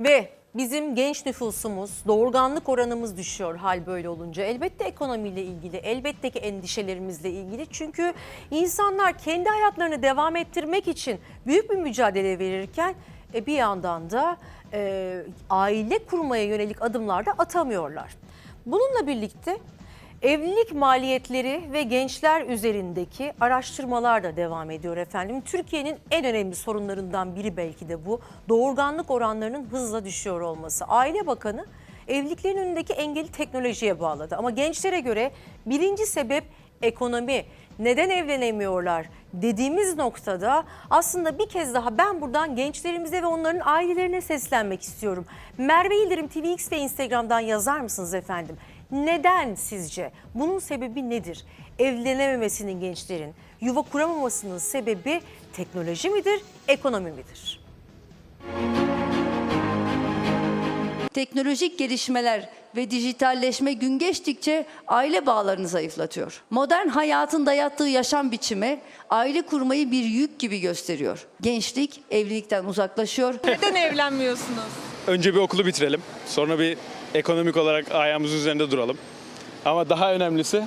Ve bizim genç nüfusumuz, doğurganlık oranımız düşüyor hal böyle olunca. Elbette ekonomiyle ilgili, elbette ki endişelerimizle ilgili. Çünkü insanlar kendi hayatlarını devam ettirmek için büyük bir mücadele verirken e, bir yandan da e, aile kurmaya yönelik adımlar da atamıyorlar. Bununla birlikte Evlilik maliyetleri ve gençler üzerindeki araştırmalar da devam ediyor efendim. Türkiye'nin en önemli sorunlarından biri belki de bu. Doğurganlık oranlarının hızla düşüyor olması. Aile Bakanı evliliklerin önündeki engeli teknolojiye bağladı. Ama gençlere göre birinci sebep ekonomi. Neden evlenemiyorlar dediğimiz noktada aslında bir kez daha ben buradan gençlerimize ve onların ailelerine seslenmek istiyorum. Merve İldirim TVX ve Instagram'dan yazar mısınız efendim? Neden sizce? Bunun sebebi nedir? Evlenememesinin gençlerin, yuva kuramamasının sebebi teknoloji midir, ekonomi midir? Teknolojik gelişmeler ve dijitalleşme gün geçtikçe aile bağlarını zayıflatıyor. Modern hayatın dayattığı yaşam biçimi aile kurmayı bir yük gibi gösteriyor. Gençlik evlilikten uzaklaşıyor. Neden evlenmiyorsunuz? Önce bir okulu bitirelim. Sonra bir ekonomik olarak ayağımızın üzerinde duralım. Ama daha önemlisi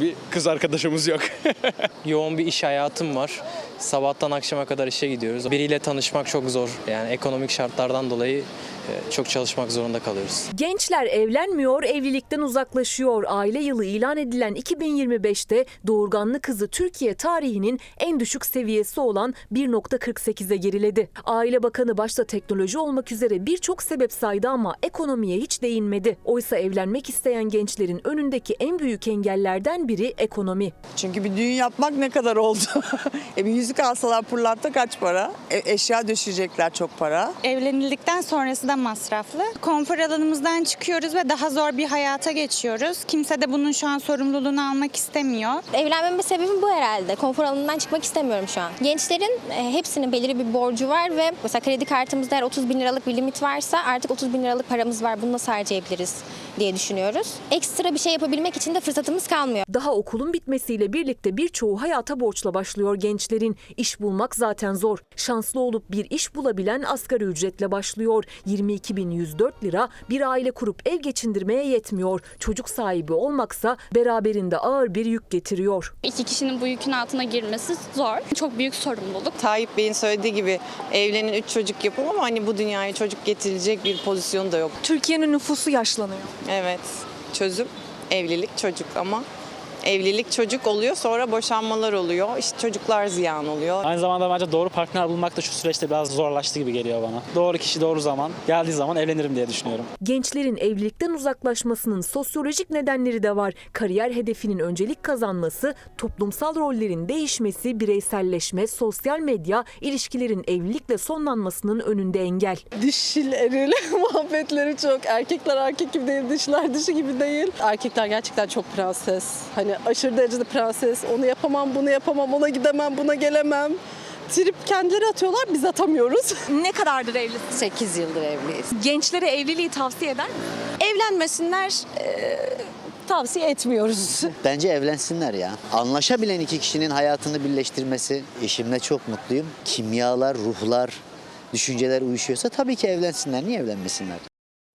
bir kız arkadaşımız yok. Yoğun bir iş hayatım var. Sabahtan akşama kadar işe gidiyoruz. Biriyle tanışmak çok zor. Yani ekonomik şartlardan dolayı çok çalışmak zorunda kalıyoruz. Gençler evlenmiyor, evlilikten uzaklaşıyor. Aile yılı ilan edilen 2025'te doğurganlık hızı Türkiye tarihinin en düşük seviyesi olan 1.48'e geriledi. Aile Bakanı başta teknoloji olmak üzere birçok sebep saydı ama ekonomiye hiç değinmedi. Oysa evlenmek isteyen gençlerin önündeki en büyük engellerden biri ekonomi. Çünkü bir düğün yapmak ne kadar oldu? e bir yüzük alsalar pırlatta kaç para? E, eşya düşecekler çok para. Evlenildikten sonrası da masraflı. Konfor alanımızdan çıkıyoruz ve daha zor bir hayata geçiyoruz. Kimse de bunun şu an sorumluluğunu almak istemiyor. Evlenmeme sebebim bu herhalde. Konfor alanından çıkmak istemiyorum şu an. Gençlerin e, hepsinin belirli bir borcu var ve mesela kredi kartımızda eğer 30 bin liralık bir limit varsa artık 30 bin liralık paramız var. Bunu nasıl harcayabiliriz diye düşünüyoruz. Ekstra bir şey yapabilmek için de fırsatımız kalmıyor. Daha okulun bitmesiyle birlikte birçoğu hayata borçla başlıyor gençlerin. İş bulmak zaten zor. Şanslı olup bir iş bulabilen asgari ücretle başlıyor. 22.104 lira bir aile kurup ev geçindirmeye yetmiyor. Çocuk sahibi olmaksa beraberinde ağır bir yük getiriyor. İki kişinin bu yükün altına girmesi zor. Çok büyük sorumluluk. Tayyip Bey'in söylediği gibi evlenin üç çocuk yapın ama hani bu dünyaya çocuk getirecek bir pozisyonu da yok. Türkiye'nin nüfusu yaşlanıyor. Evet çözüm evlilik çocuk ama evlilik çocuk oluyor sonra boşanmalar oluyor. İşte çocuklar ziyan oluyor. Aynı zamanda bence doğru partner bulmak da şu süreçte biraz zorlaştı gibi geliyor bana. Doğru kişi doğru zaman geldiği zaman evlenirim diye düşünüyorum. Gençlerin evlilikten uzaklaşmasının sosyolojik nedenleri de var. Kariyer hedefinin öncelik kazanması, toplumsal rollerin değişmesi, bireyselleşme, sosyal medya, ilişkilerin evlilikle sonlanmasının önünde engel. dişil eril muhabbetleri çok. Erkekler erkek gibi değil, dişler dişi gibi değil. Erkekler gerçekten çok prenses. Hani aşırı derecede prenses. Onu yapamam, bunu yapamam, ona gidemem, buna gelemem. Trip kendileri atıyorlar, biz atamıyoruz. Ne kadardır evlisiniz? 8 yıldır evliyiz. Gençlere evliliği tavsiye eder misiniz? Evlenmesinler, tavsiye etmiyoruz. Bence evlensinler ya. Anlaşabilen iki kişinin hayatını birleştirmesi. Eşimle çok mutluyum. Kimyalar, ruhlar, düşünceler uyuşuyorsa tabii ki evlensinler. Niye evlenmesinler?